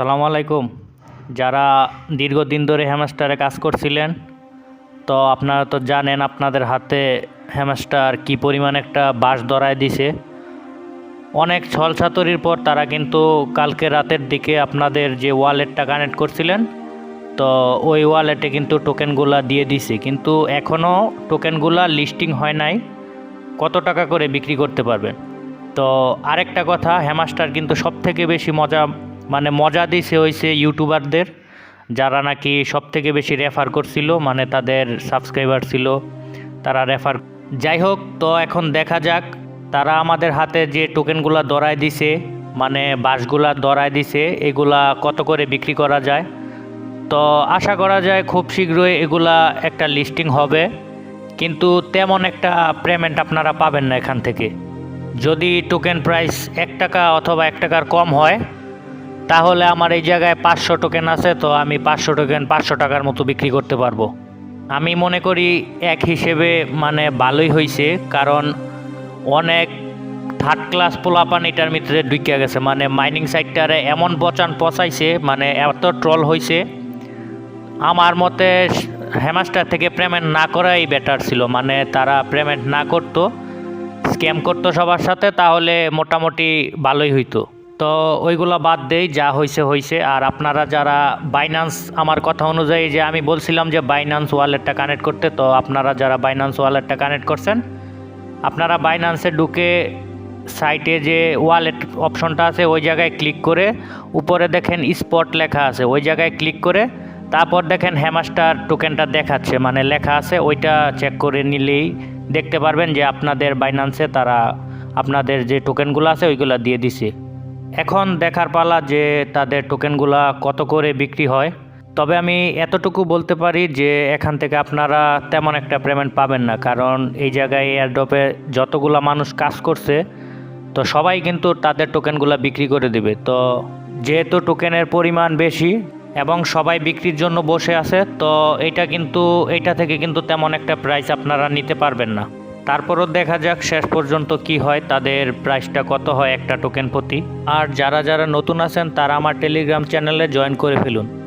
আসসালামু আলাইকুম। যারা দীর্ঘদিন ধরে হ্যামস্টারে কাজ করছিলেন, তো আপনারা তো জানেন আপনাদের হাতে হ্যামস্টার কি পরিমাণ একটা বাস ধরায় দিছে। অনেক ছলছাতরির পর তারা কিন্তু কালকে রাতের দিকে আপনাদের যে ওয়ালেটটা কানেক্ট করছিলেন, তো ওই ওয়ালেটে কিন্তু টোকেনগুলা দিয়ে দিছে। কিন্তু এখনও টোকেনগুলা লিস্টিং হয় নাই, কত টাকা করে বিক্রি করতে পারবেন? তো আরেকটা কথা হ্যামাস্টার কিন্তু সব থেকে বেশি মজা মানে মজা দিছে হয়েছে ইউটিউবারদের যারা নাকি সব থেকে বেশি রেফার করছিল মানে তাদের সাবস্ক্রাইবার ছিল, তারা রেফার যাই হোক, তো এখন দেখা যাক, তারা আমাদের হাতে যে টোকেনগুলা দরায় দিছে মানে বাসগুলা দরায় দিছে, এগুলা কত করে বিক্রি করা যায়, তো আশা করা যায় খুব শীঘ্রই এগুলা একটা লিস্টিং হবে, কিন্তু তেমন একটা পেমেন্ট আপনারা পাবেন না এখান থেকে। যদি টোকেন প্রাইস এক টাকা অথবা এক টাকার কম হয় তাহলে আমার এই জায়গায় পাঁচশো টোকেন আছে, তো আমি পাঁচশো টোকেন পাঁচশো টাকার মতো বিক্রি করতে পারব। আমি মনে করি এক হিসেবে মানে ভালোই হয়েছে কারণ অনেক থার্ড ক্লাস পোলাপান এটার ভিতরে ঢুকিয়া গেছে। মানে মাইনিং সাইটটারে এমন বচান পচাইছে মানে এত ট্রল হয়েছে আমার মতে হ্যামাস্টার থেকে পেমেন্ট না করাই বেটার ছিল মানে তারা পেমেন্ট না করতো স্ক্যাম করতো সবার সাথে, তাহলে মোটামুটি ভালোই হইতো। তো ওইগুলো বাদ দেই, যা হয়েছে হয়েছে আর আপনারা যারা বাইনান্স আমার কথা অনুযায়ী যে আমি বলছিলাম যে বাইনান্স ওয়ালেটটা কানেক্ট করতে, তো আপনারা যারা বাইনান্স ওয়ালেটটা কানেক্ট করছেন, আপনারা বাইনান্সে ঢুকে সাইটে যে ওয়ালেট অপশনটা আছে, ওই জায়গায় ক্লিক করে উপরে দেখেন স্পট লেখা আছে, ওই জায়গায় ক্লিক করে তারপর দেখেন হ্যামাস্টার টোকেনটা দেখাচ্ছে মানে লেখা আছে, ওইটা চেক করে নিলেই দেখতে পারবেন যে আপনাদের বাইনান্সে তারা আপনাদের যে টোকেনগুলো আছে, ওইগুলো দিয়ে দিছে। এখন দেখার পালা যে তাদের টোকেনগুলা কত করে বিক্রি হয়। তবে আমি এতটুকু বলতে পারি যে এখান থেকে আপনারা তেমন একটা পেমেন্ট পাবেন না, কারণ এই জায়গায় এয়ারড্রপে যতগুলা মানুষ কাজ করছে, তো সবাই কিন্তু তাদের টোকেনগুলো বিক্রি করে দেবে। তো যেহেতু টোকেনের পরিমাণ বেশি এবং সবাই বিক্রির জন্য বসে আছে, তো এটা কিন্তু এটা থেকে কিন্তু তেমন একটা প্রাইস আপনারা নিতে পারবেন না। তারপরও দেখা যাক শেষ পর্যন্ত কি হয়, তাদের প্রাইসটা কত হয় একটা টোকেন প্রতি। আর যারা যারা নতুন আছেন, তারা আমার টেলিগ্রাম চ্যানেলে জয়েন করে ফেলুন।